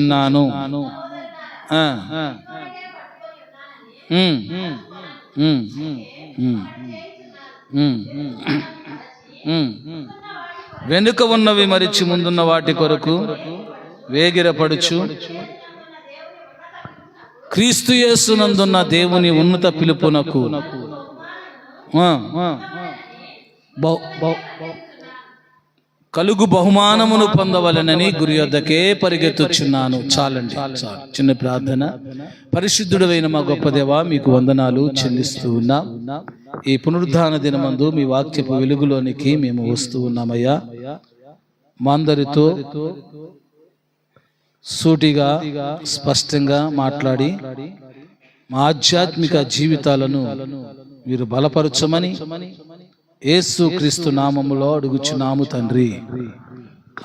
ఉన్నాను. వెనుక ఉన్నవి మరిచి ముందున్న వాటి కొరకు వేగిరపడుచు. క్రీస్తు యేసునందున్న దేవుని ఉన్నత పిలుపునకు. బహు- బహు- కలుగు బహుమానమును పొందవలనని గురి వద్దకే పరిగెత్తుచున్నాను. చాలండి. చాలు. చిన్న ప్రార్థన. పరిశుద్ధుడైన మా గొప్ప దేవా మీకు వందనాలు చెల్లిస్తూ ఉన్నా. ఈ పునరుద్ధాన దినమందు మీ వాక్యపు వెలుగులోనికి మేము వస్తూ ఉన్నామయ్యా. మా అందరితో సూటిగా స్పష్టంగా మాట్లాడి మా ఆధ్యాత్మిక జీవితాలను మీరు బలపరచమని యేసు క్రీస్తు నామములో అడుగుచున్నాము తండ్రి.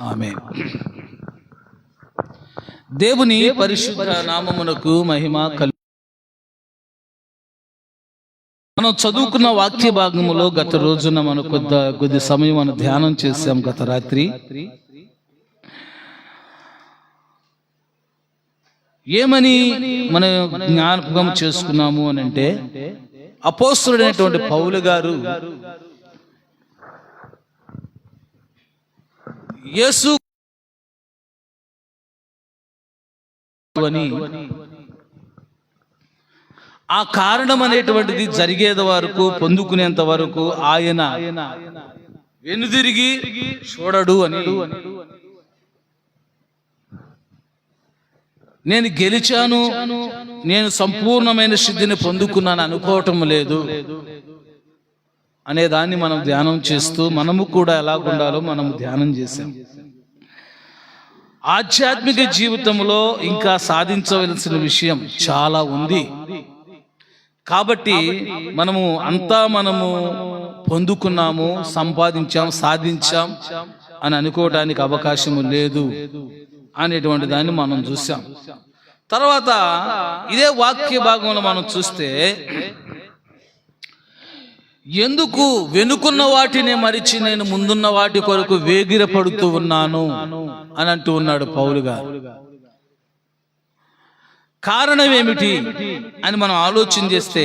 ఆమె దేవుని పరిశుద్ధ నామమునకు మహిమ కలు మనం చదువుకున్న వాక్య భాగములో గత రోజున మనం కొద్ది కొద్ది సమయం మనం ధ్యానం చేశాం గత రాత్రి. ఏమని మనం జ్ఞాపకం చేసుకున్నాము అని అంటే అపోస్తుడైనటువంటి పౌలు గారు యేసు అని. ఆ కారణం అనేటువంటిది జరిగేది వరకు పొందుకునేంత వరకు ఆయన వెనుదిరిగి చూడడు అని. నేను గెలిచాను నేను సంపూర్ణమైన సిద్ధిని పొందుకున్నాను అనుకోవటం లేదు. అనే దాన్ని మనం ధ్యానం చేస్తూ మనము కూడా ఎలా ఉండాలో మనం ధ్యానం చేసాం ఆధ్యాత్మిక జీవితంలో ఇంకా సాధించవలసిన విషయం చాలా ఉంది. కాబట్టి మనము అంతా మనము పొందుకున్నాము సంపాదించాం సాధించాం అని అనుకోవడానికి అవకాశం లేదు అనేటువంటి దాన్ని మనం చూసాం తర్వాత ఇదే వాక్య భాగంలో మనం చూస్తే ఎందుకు వెనుకున్న వాటిని మరిచి నేను ముందున్న వాటి కొరకు వేగిరపడుతూ ఉన్నాను అని అంటూ ఉన్నాడు పౌలు గారు. కారణం ఏమిటి అని మనం ఆలోచన చేస్తే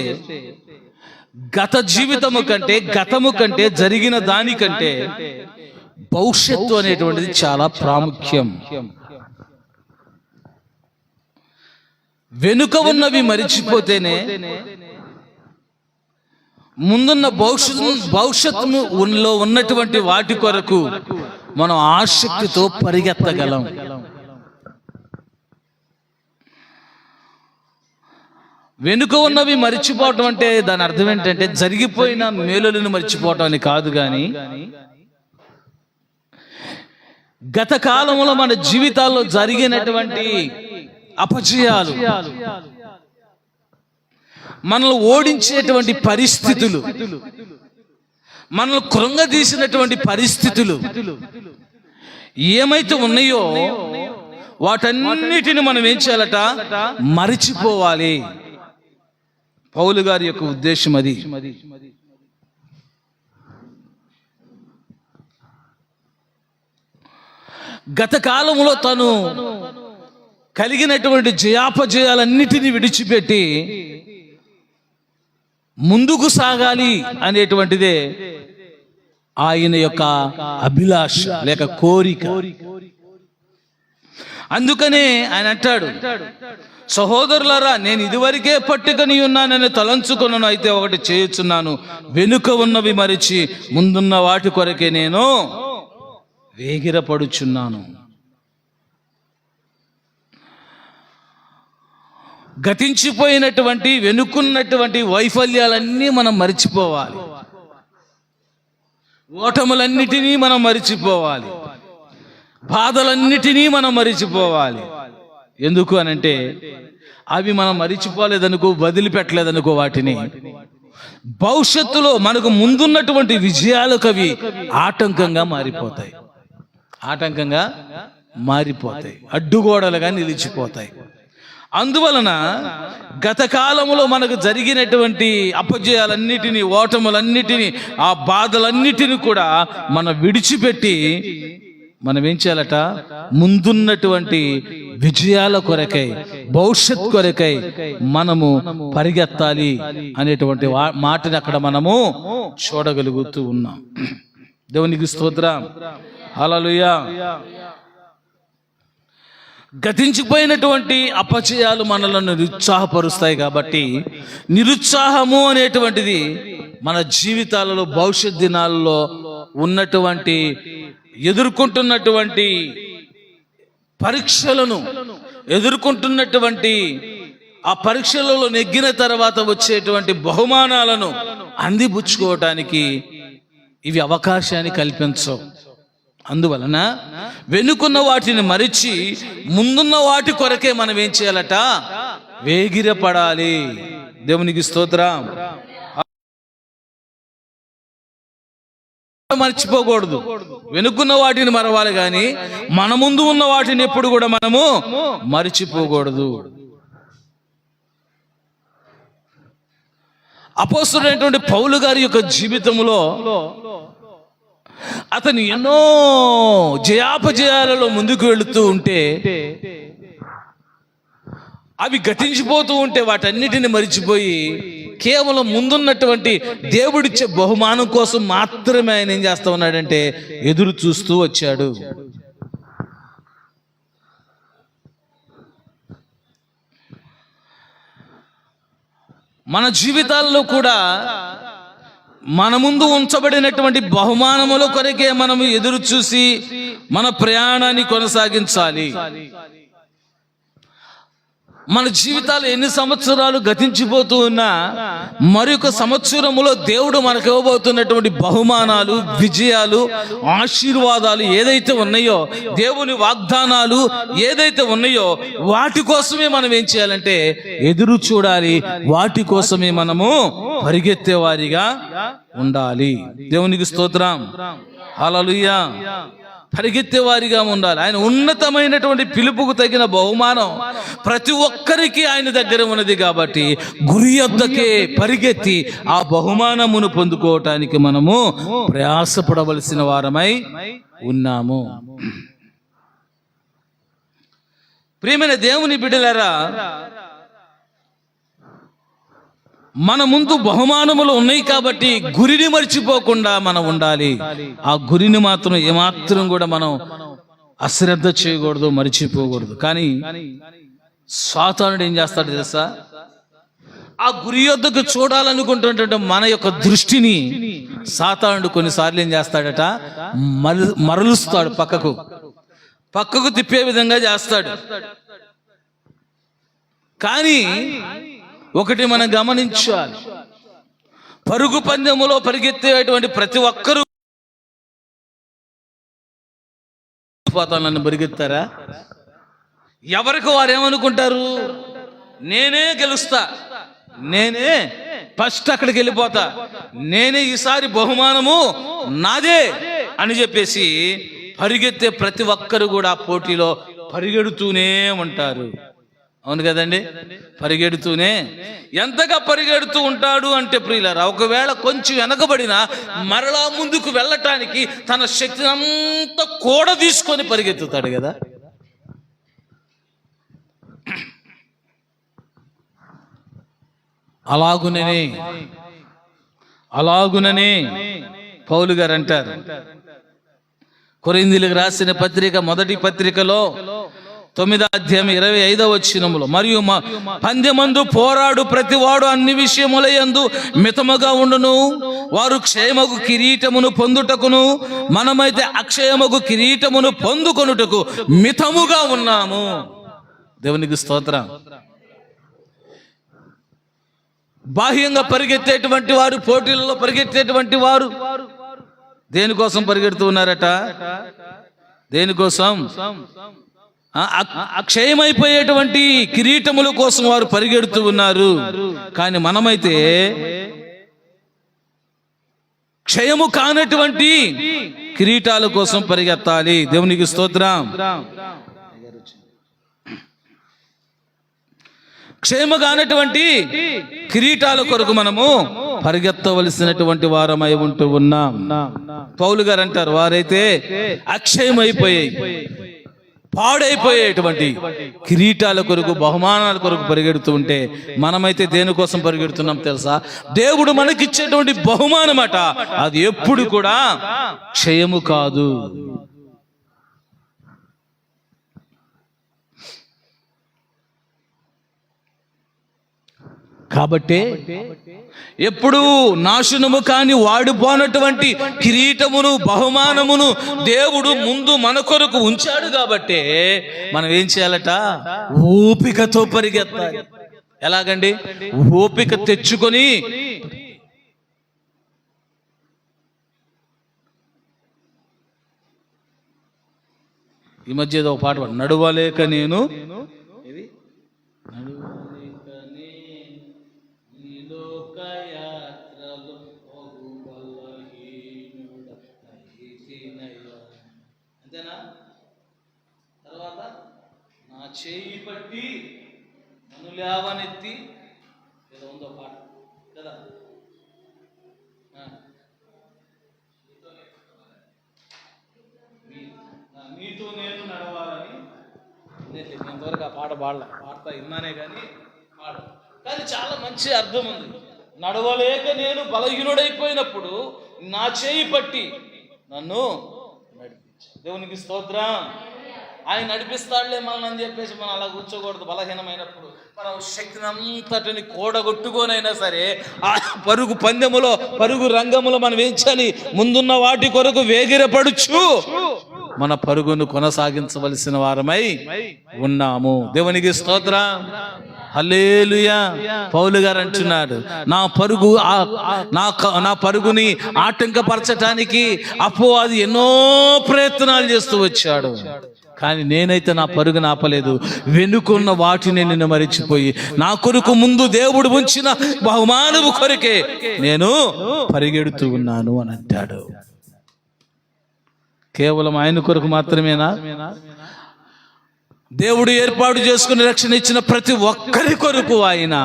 గత జీవితము కంటే గతము కంటే జరిగిన దానికంటే భవిష్యత్తు అనేటువంటిది చాలా ప్రాముఖ్యం. వెనుక ఉన్నవి మరిచిపోతేనే ముందున్న భవిష్యత్తు భవిష్యత్తులో ఉన్నటువంటి వాటి కొరకు మనం ఆసక్తితో పరిగెత్తగలం. వెనుక ఉన్నవి మరిచిపోవటం అంటే దాని అర్థం ఏంటంటే జరిగిపోయిన మేలులను మర్చిపోవటం అని కాదు కానీ గత కాలంలో మన జీవితాల్లో జరిగినటువంటి అపజయాలు మనల్ని ఓడించేటువంటి పరిస్థితులు. మనల్ని కృంగదీసినటువంటి పరిస్థితులు. ఏమైతే ఉన్నాయో వాటన్నిటిని మనం ఏం చేయాలట? మరిచిపోవాలి. పౌలు గారి యొక్క ఉద్దేశం అది. గత కాలంలో తను కలిగినటువంటి జయాపజయాలన్నిటినీ విడిచిపెట్టి ముందుకు సాగాలి అనేటువంటిదే ఆయన యొక్క అభిలాష లేక కోరిక. అందుకనే ఆయన అంటాడు సహోదరులారా నేను ఇదివరకే పట్టుకొని ఉన్నానని తలంచుకున్నాను అయితే ఒకటి చేయుచున్నాను. వెనుక ఉన్నవి మరిచి ముందున్న వాటి కొరకే నేను వేగిరపడుచున్నాను. గతించిపోయినటువంటి వెనుకున్నటువంటి వైఫల్యాలన్నీ మనం మరిచిపోవాలి. ఓటములన్నిటినీ మనం మరిచిపోవాలి. బాధలన్నిటినీ మనం మరిచిపోవాలి. ఎందుకు అనంటే అవి మనం మరిచిపోలేదనుకో వదిలిపెట్టలేదనుకో వాటిని. భవిష్యత్తులో మనకు ముందున్నటువంటి విజయాలకు అవి ఆటంకంగా మారిపోతాయి. ఆటంకంగా మారిపోతాయి. అడ్డుగోడలుగా నిలిచిపోతాయి. అందువలన గత కాలంలో మనకు జరిగినటువంటి అపజయాలన్నిటినీ ఓటములన్నిటినీ ఆ బాధలన్నిటిని కూడా మనం విడిచిపెట్టి మనం ఏం చేయాలట? ముందున్నటువంటి విజయాల కొరకై భవిష్యత్ కొరకై మనము పరిగెత్తాలి అనేటువంటి మాటని అక్కడ మనము చూడగలుగుతూ ఉన్నాం. దేవునికి స్తోత్రం. హల్లెలూయా. గతించిపోయినటువంటి అపచయాలు మనలను నిరుత్సాహపరుస్తాయి కాబట్టి నిరుత్సాహము అనేటువంటిది మన జీవితాలలో భవిష్యత్ దినాలలో ఉన్నటువంటి ఎదుర్కొంటున్నటువంటి పరీక్షలను ఎదుర్కొంటున్నటువంటి ఆ పరీక్షలలో నెగ్గిన తర్వాత వచ్చేటువంటి బహుమానాలను అందిపుచ్చుకోవటానికి ఇవి అవకాశాన్ని కల్పించవు. అందువలన వెనుకున్న వాటిని మరిచి ముందున్న వాటి కొరకే మనం ఏం చేయాలట? వేగిరపడాలి. దేవునికి స్తోత్రం. మర్చిపోకూడదు. వెనుకున్న వాటిని మరవాలి గాని మన ముందు ఉన్న వాటిని ఎప్పుడు కూడా మనము మర్చిపోకూడదు. అపోస్తుడైనటువంటి పౌలు గారి యొక్క జీవితంలో అతను ఎన్నో జయాపజయాలలో ముందుకు వెళుతూ ఉంటే అవి గతించిపోతూ ఉంటే వాటన్నిటిని మరిచిపోయి కేవలం ముందున్నటువంటి దేవుడిచ్చే బహుమానం కోసం మాత్రమే ఆయన ఏం చేస్తా ఉన్నాడంటే ఎదురు చూస్తూ వచ్చాడు. మన జీవితాల్లో కూడా మన ముందు ఉంచబడినటువంటి బహుమానముల కొరకే మనము ఎదురు చూసి మన ప్రయాణాన్ని కొనసాగించాలి. మన జీవితాలు ఎన్ని సంవత్సరాలు గతించిపోతూ ఉన్నా మరొక సంవత్సరములో దేవుడు మనకు ఇవ్వబోతున్నటువంటి బహుమానాలు విజయాలు ఆశీర్వాదాలు ఏదైతే ఉన్నాయో దేవుని వాగ్దానాలు ఏదైతే ఉన్నాయో వాటి కోసమే మనం ఏం చేయాలంటే ఎదురు చూడాలి. వాటి కోసమే మనము పరిగెత్తే వారిగా ఉండాలి. దేవునికి స్తోత్రం. హల్లెలూయా. పరిగెత్తే వారిగా ఉండాలి. ఆయన ఉన్నతమైనటువంటి పిలుపుకు తగిన బహుమానం ప్రతి ఒక్కరికి ఆయన దగ్గర ఉన్నది కాబట్టి గురి యొద్దకే పరిగెత్తి ఆ బహుమానమును పొందుకోవటానికి మనము ప్రయాసపడవలసిన వారమై ఉన్నాము. ప్రియమైన దేవుని బిడ్డలారా మన ముందు బహుమానములు ఉన్నాయి కాబట్టి గురిని మర్చిపోకుండా మనం ఉండాలి. ఆ గురిని మాత్రం ఏమాత్రం కూడా మనం అశ్రద్ధ చేయకూడదు మర్చిపోకూడదు. కానీ స్వాతానుడు ఏం చేస్తాడు తెలుసా? ఆ గురి యొద్దకు చూడాలనుకుంటున్నటువంటి మన యొక్క దృష్టిని సాతానుడు కొన్నిసార్లు ఏం చేస్తాడట? మరు మరలుస్తాడు పక్కకు. పక్కకు తిప్పే విధంగా చేస్తాడు. కానీ ఒకటి మనం గమనించాలి. పరుగు పందెములో పరిగెత్తేటువంటి ప్రతి ఒక్కరూ పోతానని పరిగెత్తారా? ఎవరికి వారు ఏమనుకుంటారు? నేనే గెలుస్తా. నేనే ఫస్ట్ అక్కడికి వెళ్ళిపోతా. నేనే ఈసారి బహుమానము నాదే అని చెప్పేసి పరిగెత్తే ప్రతి ఒక్కరు కూడా పోటీలో పరిగెడుతూనే ఉంటారు. అవును కదండి? పరిగెడుతూనే ఎంతగా పరిగెడుతూ ఉంటాడు అంటే ప్రియులరా ఒకవేళ కొంచెం వెనకబడినా మరలా ముందుకు వెళ్ళటానికి తన శక్తిని అంతా కూడా తీసుకొని పరిగెత్తుతాడు కదా. అలాగుననే అలాగుననే పౌలు గారు అంటారు. కొరిందీలకు రాసిన పత్రిక మొదటి పత్రికలో తొమ్మిదో అధ్యాయం ఇరవై ఐదవ వచ్చినములో మరియు మా పందెమందు పోరాడు ప్రతివాడు అన్ని విషయముల యందు మితముగా ఉండును. వారు క్షేమగు కిరీటమును పొందుటకును మనమైతే అక్షయమగు కిరీటమును పొందుకొనుటకు మితముగా ఉన్నాము. దేవునికి స్తోత్రం. బాహ్యంగా పరిగెత్తేటువంటి వారు పోటీలలో పరిగెత్తేటువంటి వారు దేనికోసం పరిగెడుతూ ఉన్నారట? దేనికోసం? అక్షయమైపోయేటువంటి కిరీటముల కోసం వారు పరిగెడుతూ ఉన్నారు. కానీ మనమైతే క్షయము కానటువంటి కిరీటాల కోసం పరిగెత్తాలి. దేవునికి స్తోత్రం. క్షేమ కానటువంటి కిరీటాల కొరకు మనము పరిగెత్తవలసినటువంటి వారమై ఉంటూ ఉన్నాం. పౌలు గారు అంటారు వారైతే అక్షయమైపోయాయి. పాడైపోయేటువంటి కిరీటాల కొరకు బహుమానాల కొరకు పరిగెడుతూ ఉంటే మనమైతే దేనికోసం పరిగెడుతున్నాం తెలుసా? దేవుడు మనకిచ్చేటువంటి బహుమానమాట. అది ఎప్పుడు కూడా క్షయము కాదు. కాబట్టే ఎప్పుడు నాశనము కాని వాడిపోనటువంటి కిరీటమును బహుమానమును దేవుడు ముందు మన కొరకు ఉంచాడు కాబట్టే మనం ఏం చేయాలట? ఓపికతో పరిగెత్తాలి. ఎలాగండి? ఓపిక తెచ్చుకొని ఈ మధ్య ఏదో ఒక పాట నడువలేక నేను అంతేనా? తర్వాత నా చేయి పట్టి నన్ను లేవనెత్తి ఏదో ఉందో పాట కదా? మీతో నేను నడవాలని నేను ఇంతవరకు ఆ పాట పాడలే పాడతా విన్నానే కానీ పాడ కానీ చాలా మంచి అర్థం ఉంది. నడవలేక నేను బలహీనుడైపోయినప్పుడు నా చేయి పట్టి నన్ను దేవునికి స్తోత్రం. ఆయన నడిపిస్తాడులే మనల్ని అని చెప్పేసి మనం అలా కూర్చోకూడదు బలహీనమైనప్పుడు. మనం శక్తిని అంతటిని కూడగొట్టుకోనైనా సరే ఆ పరుగు పందెములో పరుగు రంగములో మనం ఏం ముందున్న వాటి కొరకు వేగిరపడుచు మన పరుగును కొనసాగించవలసిన వారమై ఉన్నాము. దేవునికి స్తోత్రం. హల్లేలుయా. పౌలు గారు అంటున్నాడు నా పరుగు నా నా పరుగుని ఆటంకపరచటానికి అపో అది ఎన్నో ప్రయత్నాలు చేస్తూ వచ్చాడు. కానీ నేనైతే నా పరుగు నాపలేదు వెనుకున్న వాటిని నేను మరిచిపోయి నా కొరకు ముందు దేవుడు ఉంచిన బహుమానము కొరకే నేను పరిగెడుతూ ఉన్నాను అని అంటాడు. కేవలం ఆయన కొరకు మాత్రమేనా? దేవుడు ఏర్పాటు చేసుకుని రక్షణ ఇచ్చిన ప్రతి ఒక్కరి కొరకు ఆయన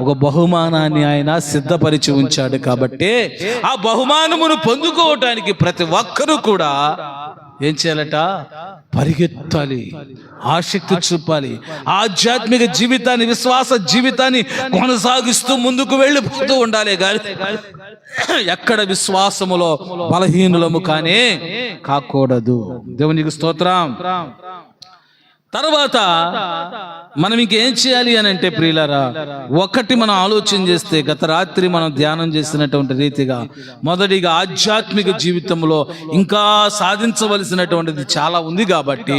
ఒక బహుమానాన్ని ఆయన సిద్ధపరిచి ఉంచాడు కాబట్టి ఆ బహుమానమును పొందుకోవటానికి ప్రతి ఒక్కరూ కూడా ఏం చేయాలట? పరిగెత్తాలి ఆసక్తి చూపాలి ఆధ్యాత్మిక జీవితాన్ని విశ్వాస జీవితాన్ని కొనసాగిస్తూ ముందుకు వెళ్ళిపోతూ ఉండాలి గారి ఎక్కడ విశ్వాసములో బలహీనులము కానీ కాకూడదు. దేవునికి స్తోత్రం. తర్వాత మనం ఇంకేం చేయాలి అని అంటే ప్రియులరా ఒకటి మనం ఆలోచన చేస్తే గత రాత్రి మనం ధ్యానం చేసినటువంటి రీతిగా మొదటిగా ఆధ్యాత్మిక జీవితంలో ఇంకా సాధించవలసినటువంటిది చాలా ఉంది కాబట్టి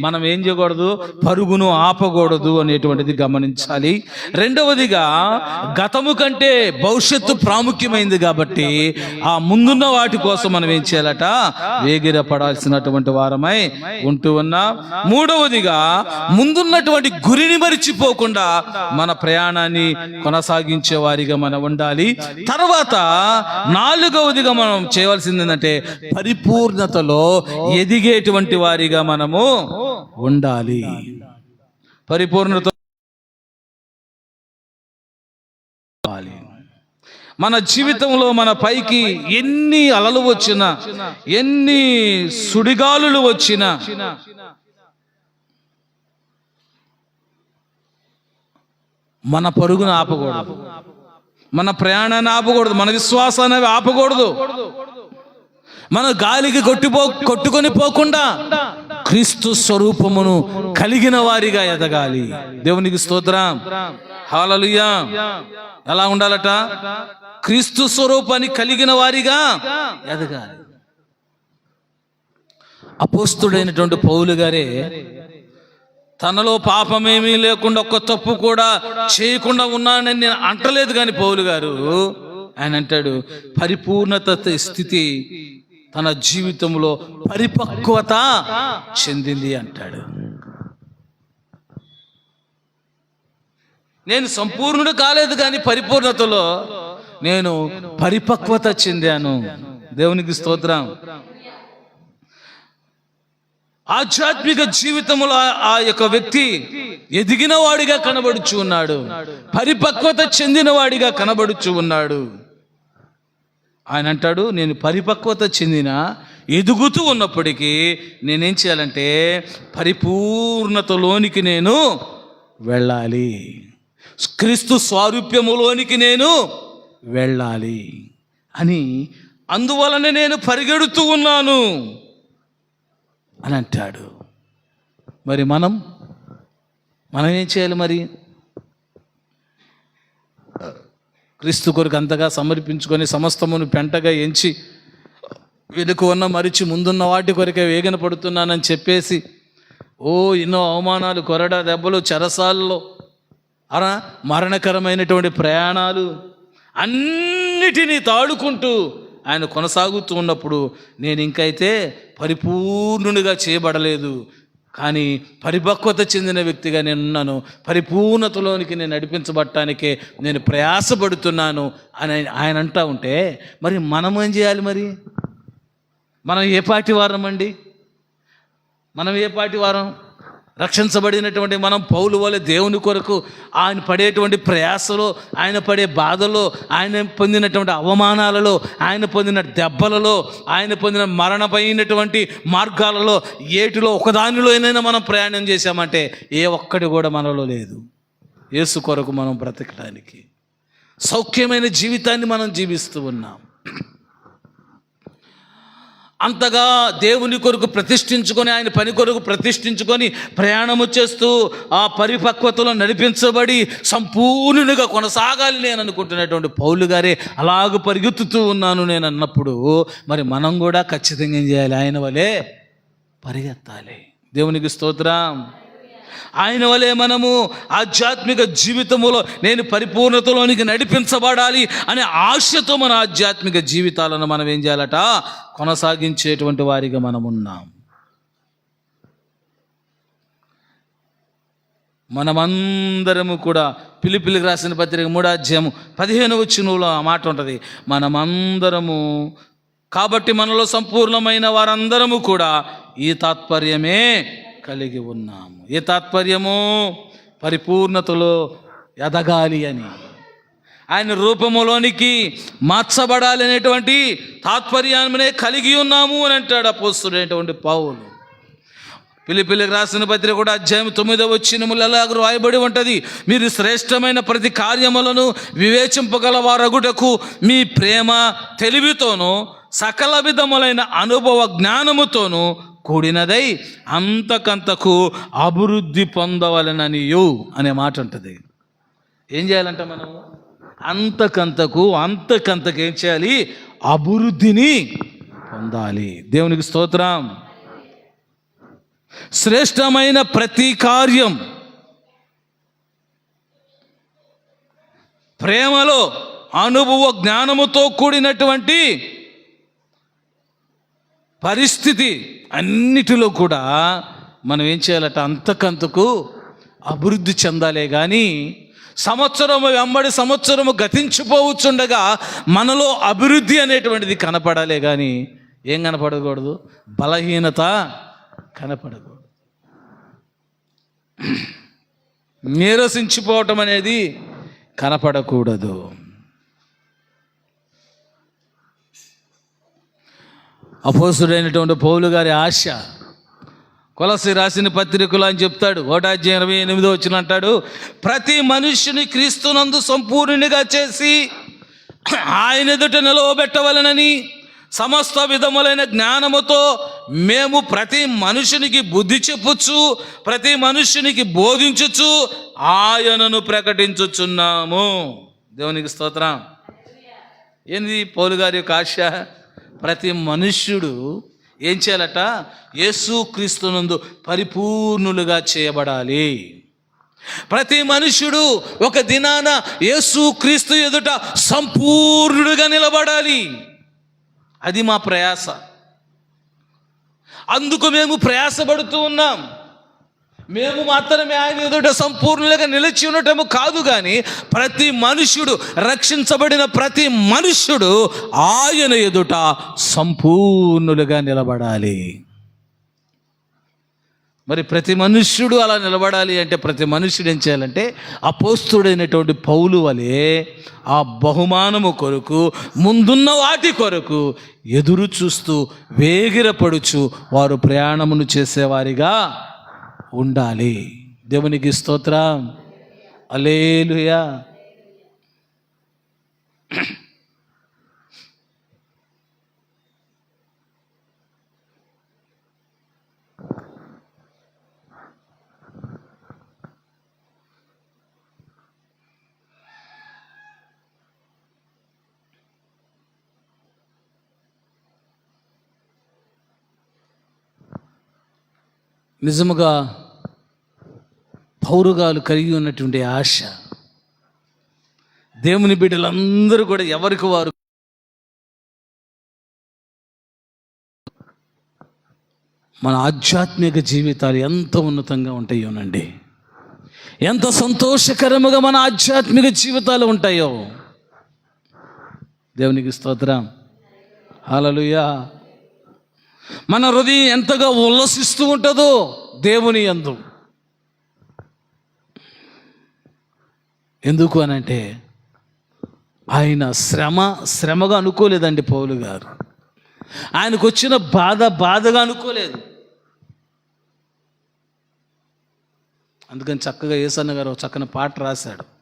మనం ఏం చేయకూడదు? పరుగును ఆపకూడదు అనేటువంటిది గమనించాలి. రెండవదిగా గతము కంటే భవిష్యత్తు ప్రాముఖ్యమైంది కాబట్టి ఆ ముందున్న వాటి కోసం మనం ఏం చేయాలట? వేగిర పడాల్సినటువంటి వారమై ఉంటూ ఉన్నా. మూడవదిగా ముందున్నటువంటి గురిని మరిచిపోకుండా మన ప్రయాణాన్ని కొనసాగించే వారిగా మనం ఉండాలి. తర్వాత నాలుగవదిగా మనం చేయవలసింది ఏంటంటే పరిపూర్ణతలో ఎదిగేటువంటి వారిగా మనము ఉండాలి. పరిపూర్ణత మన జీవితంలో మన పైకి ఎన్ని అలలు వచ్చినా ఎన్ని సుడిగాలులు వచ్చినా మన పరుగును ఆపకూడదు. మన ప్రయాణాన్ని ఆపకూడదు. మన విశ్వాసాన్ని ఆపకూడదు. మన గాలికి కొట్టిపో కొట్టుకొని పోకుండా క్రీస్తు స్వరూపమును కలిగిన వారిగా ఎదగాలి. దేవునికి స్తోత్రం. హాలలుయా ఎలా ఉండాలట? క్రీస్తు స్వరూపాన్ని కలిగిన వారిగా ఎదగాలి. అపోస్తుడైనటువంటి పౌలు గారే తనలో పాపమేమీ లేకుండా ఒక్క తప్పు కూడా చేయకుండా ఉన్నానని నేను అంటలేదు కానీ పౌలు గారు. ఆయన అంటాడు పరిపూర్ణత స్థితి తన జీవితంలో పరిపక్వత చెందింది అంటాడు. నేను సంపూర్ణుడు కాలేదు కానీ పరిపూర్ణతలో నేను పరిపక్వత చెందాను. దేవునికి స్తోత్రం. ఆధ్యాత్మిక జీవితంలో ఆ- యొక్క వ్యక్తి ఎదిగిన వాడిగా కనబడుచు ఉన్నాడు. పరిపక్వత చెందిన వాడిగా కనబడుచు ఉన్నాడు. ఆయన అంటాడు నేను పరిపక్వత చెందిన ఎదుగుతూ ఉన్నప్పటికీ నేనేం చేయాలంటే పరిపూర్ణతలోనికి నేను వెళ్ళాలి. క్రీస్తు స్వారూప్యములోనికి నేను వెళ్ళాలి అని అందువలన నేను పరిగెడుతూ ఉన్నాను. అని అంటాడు. మరి మనం మనం ఏం చేయాలి మరి? క్రీస్తు కొరకు అంతగా సమర్పించుకొని సమస్తమును పెంటగా ఎంచి వెనుక ఉన్న మరిచి ముందున్న వాటి కొరకే వేగన పడుతున్నానని చెప్పేసి ఓ ఎన్నో అవమానాలు కొరడా దెబ్బలు చెరసాల్లో అరా మరణకరమైనటువంటి ప్రయాణాలు అన్నిటినీ తాడుకుంటూ ఆయన కొనసాగుతూ ఉన్నప్పుడు నేను ఇంకైతే పరిపూర్ణునిగా చేయబడలేదు. కానీ పరిపక్వత చెందిన వ్యక్తిగా నేను ఉన్నాను పరిపూర్ణతలోనికి నేను నడిపించబడటానికే నేను ప్రయాసపడుతున్నాను అని ఆయన అంటా ఉంటే మరి మనం ఏం చేయాలి మరి? మనం ఏ పాటి వారం అండి మనం ఏ పాటి వారం? రక్షించబడినటువంటి మనం పౌలు వల్ల దేవుని కొరకు ఆయన పడేటువంటి ప్రయాసలో ఆయన పడే బాధలో ఆయన పొందినటువంటి అవమానాలలో ఆయన పొందిన దెబ్బలలో ఆయన పొందిన మరణమైనటువంటి మార్గాలలో ఏటిలో ఒకదానిలో ఏదైనా మనం ప్రయాణం చేశామంటే ఏ ఒక్కటి కూడా మనలో లేదు. యేసు కొరకు మనం బ్రతకడానికి సౌఖ్యమైన జీవితాన్ని మనం జీవిస్తూ ఉన్నాం. అంతగా దేవుని కొరకు ప్రతిష్ఠించుకొని ఆయన పని కొరకు ప్రతిష్ఠించుకొని ప్రయాణము చేస్తూ ఆ పరిపక్వతలో నడిపించబడి సంపూర్ణునిగా కొనసాగాలి నేను అనుకుంటున్నటువంటి పౌలు గారే అలాగ పరిగెత్తుతూ ఉన్నాను నేను అన్నప్పుడు మరి మనం కూడా ఖచ్చితంగా ఏం చేయాలి? ఆయన వలె పరిగెత్తాలి. దేవునికి స్తోత్రం. ఆయన వలె మనము ఆధ్యాత్మిక జీవితములో నేను పరిపూర్ణతలోనికి నడిపించబడాలి అనే ఆశతో మన ఆధ్యాత్మిక జీవితాలను మనం ఏం చేయాలట? కొనసాగించేటువంటి వారిగా మనం ఉన్నాం. మనమందరము కూడా పిలిపిలికి రాసిన పత్రిక మూడాధ్యాయము పదిహేను వచ్చినలో ఆ మాట ఉంటుంది. మనమందరము కాబట్టి మనలో సంపూర్ణమైన వారందరము కూడా ఈ తాత్పర్యమే కలిగి ఉన్నాము. ఏ తాత్పర్యము? పరిపూర్ణతలో ఎదగాలి అని. ఆయన రూపములోనికి మార్చబడాలి అనేటువంటి తాత్పర్యాన్నే కలిగి ఉన్నాము అని అంటాడు అపోస్తుడైనటువంటి పావులు పిలిపిలికి రాసిన పత్రిక కూడా అధ్యాయం తొమ్మిదో వచ్చినములలాగా రాయబడి ఉంటుంది. మీరు శ్రేష్టమైన ప్రతి కార్యములను వివేచింపగల వారగుటకు మీ ప్రేమ తెలివితోనూ సకల విధములైన అనుభవ జ్ఞానముతోనూ కూడినదై అంతకంతకు అభివృద్ధి పొందవలననియు అనే మాట ఉంటుంది ఏం చేయాలంట మనం? అంతకంతకు అంతకంతకు ఏం చేయాలి? అభివృద్ధిని పొందాలి. దేవునికి స్తోత్రం. శ్రేష్టమైన ప్రతి కార్యం ప్రేమలో అనుభవ జ్ఞానముతో కూడినటువంటి పరిస్థితి అన్నిటిలో కూడా మనం ఏం చేయాలట? అంతకంతకు అభివృద్ధి చెందాలే కానీ సంవత్సరము వెంబడి సంవత్సరము గతించిపోవచ్చుండగా మనలో అభివృద్ధి అనేటువంటిది కనపడాలే కానీ ఏం కనపడకూడదు? బలహీనత కనపడకూడదు. నీరసించిపోవటం అనేది కనపడకూడదు. అపోసుడైనటువంటి పౌలు గారి ఆశ. కొలసి రాసిన పత్రికలు అని చెప్తాడు ఓటాధ్యాయం ఇరవై ఎనిమిదో వచ్చిన అంటాడు ప్రతి మనుష్యుని క్రీస్తునందు సంపూర్ణునిగా చేసి ఆయన ఎదుట నిలవబెట్టవలనని సమస్త విధములైన జ్ఞానముతో మేము ప్రతి మనుషునికి బుద్ధి చెప్పుచ్చు ప్రతి మనుష్యునికి బోధించుచు ఆయనను ప్రకటించుచున్నాము. దేవునికి స్తోత్రం. ఏంది పౌలు గారి యొక్క ఆశ? ప్రతి మనుష్యుడు ఏం చేయాలట? యేసుక్రీస్తునందు పరిపూర్ణులుగా చేయబడాలి. ప్రతి మనుష్యుడు ఒక దినాన యేసుక్రీస్తు ఎదుట సంపూర్ణుడుగా నిలబడాలి. అది మా ప్రయాస. అందుకు మేము ప్రయాసపడుతూ ఉన్నాం. మేము మాత్రమే ఆయన ఎదుట సంపూర్ణంగా నిలిచి ఉండటము కాదు కానీ ప్రతి మనుష్యుడు రక్షించబడిన ప్రతి మనుష్యుడు ఆయన ఎదుట సంపూర్ణులుగా నిలబడాలి. మరి ప్రతి మనుష్యుడు అలా నిలబడాలి అంటే ప్రతి మనుష్యుడు ఏం చేయాలంటే అపోస్తుడైనటువంటి పౌలు వలె ఆ బహుమానము కొరకు ముందున్న వాటి కొరకు ఎదురు చూస్తూ వేగిరపడుచు వారు ప్రయాణమును చేసేవారిగా ఉండాలి. దేవునికి స్తోత్రం. అలేలుయా నిజముగా పౌరుగాలు కలిగి ఉన్నటువంటి ఆశ. దేవుని బిడ్డలందరూ కూడా ఎవరికి వారు? మన ఆధ్యాత్మిక జీవితాలు ఎంత ఉన్నతంగా ఉంటాయోనండి. ఎంత సంతోషకరముగా మన ఆధ్యాత్మిక జీవితాలు ఉంటాయో. దేవునికి స్తోత్రం. హాలలుయా మన హృదయం ఎంతగా ఉల్లసిస్తూ ఉంటుందో దేవుని ఎందు ఎందుకు అనంటే ఆయన శ్రమ శ్రమగా అనుకోలేదండి పౌలు గారు. ఆయనకు వచ్చిన బాధ బాధగా అనుకోలేదు. అందుకని చక్కగా ఏసన్న గారు ఒక చక్కని పాట రాశాడు.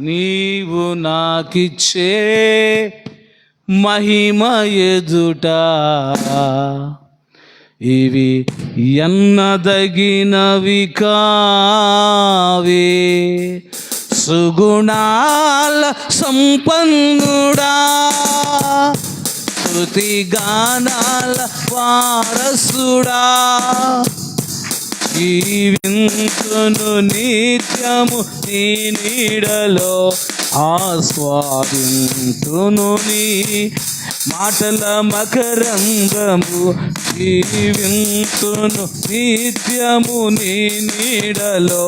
నీవు నాకిచ్చే మహిమ ఎదుట ఇవి ఎన్నదగినవి కావే. సుగుణాల సంపన్నుడా. శృతి గానాల వారసుడా. జీవించును నిత్యము నీ నీడలో ఆస్వాదించును నీ మాటల మకరంగము జీవించును నిత్యము నీ నీడలో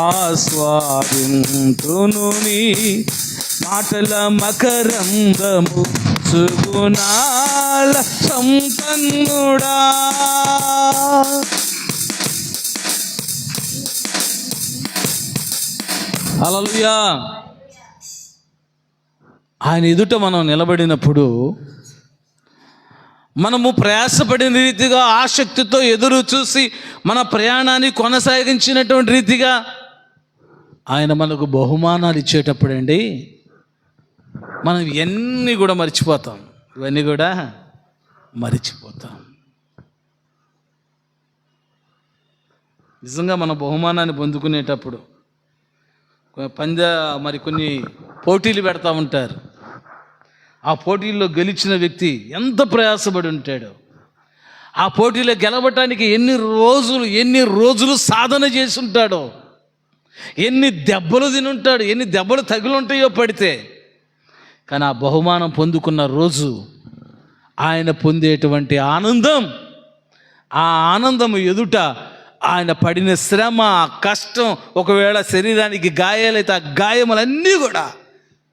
ఆస్వాదించును నీ మాటల మకరంగము సుగుణాల సంపన్నుడా. హలలుయా ఆయన ఎదుట మనం నిలబడినప్పుడు మనము ప్రయాసపడిన రీతిగా ఆసక్తితో ఎదురు చూసి మన ప్రయాణాన్ని కొనసాగించినటువంటి రీతిగా ఆయన మనకు బహుమానాలు ఇచ్చేటప్పుడండి మనం ఇవన్నీ కూడా మర్చిపోతాం. ఇవన్నీ కూడా మర్చిపోతాం. నిజంగా మన బహుమానాన్ని పొందుకునేటప్పుడు పంద మరి కొన్ని పోటీలు పెడతా ఉంటారు. ఆ పోటీల్లో గెలిచిన వ్యక్తి ఎంత ప్రయాసపడి ఉంటాడో. ఆ పోటీలో గెలవటానికి ఎన్ని రోజులు ఎన్ని రోజులు సాధన చేసి ఉంటాడో. ఎన్ని దెబ్బలు తినుంటాడు ఎన్ని దెబ్బలు తగులుంటాయో పడితే. కానీ ఆ బహుమానం పొందుకున్న రోజు ఆయన పొందేటువంటి ఆనందం ఆ ఆనందం ఎదుట ఆయన పడిన శ్రమ కష్టం ఒకవేళ శరీరానికి గాయాలైతే ఆ గాయములన్నీ కూడా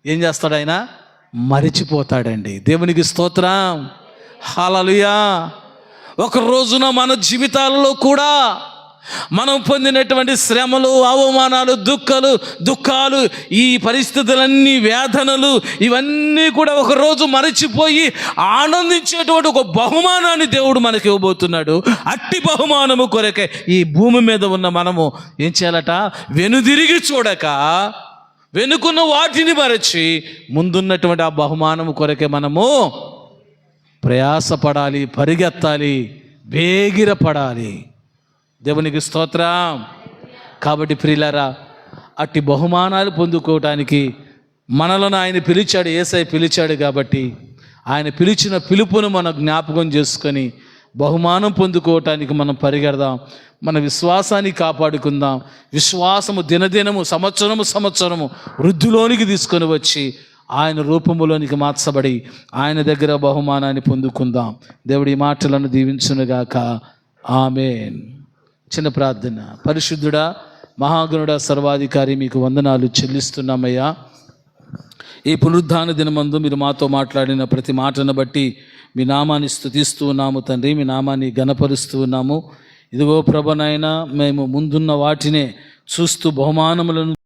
ఏం చేస్తాడు ఆయన? మరిచిపోతాడండి. దేవునికి స్తోత్రం. హాలలుయా ఒక రోజున మన జీవితాలలో కూడా మనం పొందినటువంటి శ్రమలు అవమానాలు దుఃఖాలు దుఃఖాలు ఈ పరిస్థితులన్నీ వేదనలు ఇవన్నీ కూడా ఒకరోజు మరచిపోయి ఆనందించేటువంటి ఒక బహుమానాన్ని దేవుడు మనకి ఇవ్వబోతున్నాడు. అట్టి బహుమానము కొరకే ఈ భూమి మీద ఉన్న మనము ఏం చేయాలట? వెనుదిరిగి చూడక వెనుకున్న వాటిని మరచి ముందున్నటువంటి ఆ బహుమానము కొరకే మనము ప్రయాసపడాలి పరిగెత్తాలి వేగిరపడాలి. దేవునికి స్తోత్రం. కాబట్టి ప్రిలరా అట్టి బహుమానాలు పొందుకోవటానికి మనలను ఆయన పిలిచాడు ఏసై పిలిచాడు కాబట్టి ఆయన పిలిచిన పిలుపును మనం జ్ఞాపకం చేసుకొని బహుమానం పొందుకోవటానికి మనం పరిగెడదాం. మన విశ్వాసాన్ని కాపాడుకుందాం. విశ్వాసము దినదినము సంవత్సరము సంవత్సరము వృద్ధిలోనికి తీసుకొని వచ్చి ఆయన రూపములోనికి మార్చబడి ఆయన దగ్గర బహుమానాన్ని పొందుకుందాం. దేవుడి మాటలను దీవించునుగాక. ఆమెన్. చిన్న ప్రార్థన. పరిశుద్ధుడా మహాగణుడ సర్వాధికారి మీకు వందనాలు చెల్లిస్తున్నామయ్యా. ఈ పునరుద్ధాన దినమందు మీరు మాతో మాట్లాడిన ప్రతి మాటను బట్టి మీ నామాన్ని స్థుతిస్తూ ఉన్నాము తండ్రి మీ నామాన్ని గణపరుస్తూ ఉన్నాము. ఇదిగో ప్రభనైనా మేము ముందున్న వాటినే చూస్తూ బహుమానములను